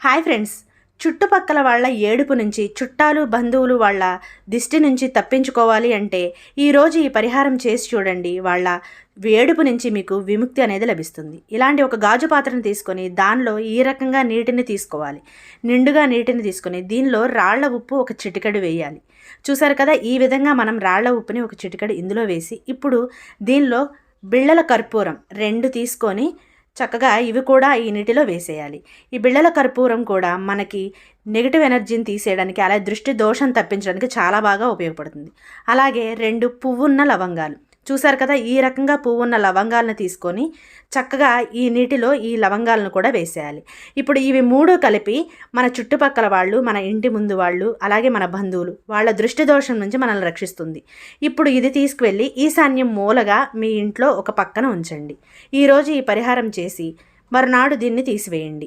Hi friends. చుట్టుపక్కల వాళ్ళ ఏడుపు నుంచి చుట్టాలు బంధువులు వాళ్ళ దిష్టి నుంచి తప్పించుకోవాలి అంటే ఈరోజు ఈ పరిహారం చేసి చూడండి. వాళ్ళ ఏడుపు నుంచి మీకు విముక్తి అనేది లభిస్తుంది. ఇలాంటి ఒక గాజు పాత్రను తీసుకొని దానిలో ఈ రకంగా నీటిని తీసుకోవాలి. నిండుగా నీటిని తీసుకొని దీనిలో రాళ్ళ ఉప్పు ఒక చిటికెడు వేయాలి. చూసారు కదా ఈ విధంగా మనం రాళ్ళ ఉప్పుని ఒక చిటికెడు ఇందులో వేసి ఇప్పుడు దీనిలో బిళ్ళల కర్పూరం రెండు తీసుకొని చక్కగా ఇవి కూడా ఈ నీటిలో వేసేయాలి. ఈ బిళ్ళల కర్పూరం కూడా మనకి నెగిటివ్ ఎనర్జీని తీసేయడానికి అలాగే దృష్టి దోషం తప్పించడానికి చాలా బాగా ఉపయోగపడుతుంది. అలాగే రెండు పువ్వున్న లవంగాలు. చూసారు కదా ఈ రకంగా పువ్వు ఉన్న లవంగాలను తీసుకొని చక్కగా ఈ నీటిలో ఈ లవంగాలను కూడా వేసేయాలి. ఇప్పుడు ఇవి మూడు కలిపి మన చుట్టుపక్కల వాళ్ళు మన ఇంటి ముందు వాళ్ళు అలాగే మన బంధువులు వాళ్ళ దృష్టి దోషం నుంచి మనల్ని రక్షిస్తుంది. ఇప్పుడు ఇది తీసుకువెళ్ళి ఈశాన్యం మూలగా మీ ఇంట్లో ఒక పక్కన ఉంచండి. ఈరోజు ఈ పరిహారం చేసి మరునాడు దీన్ని తీసివేయండి.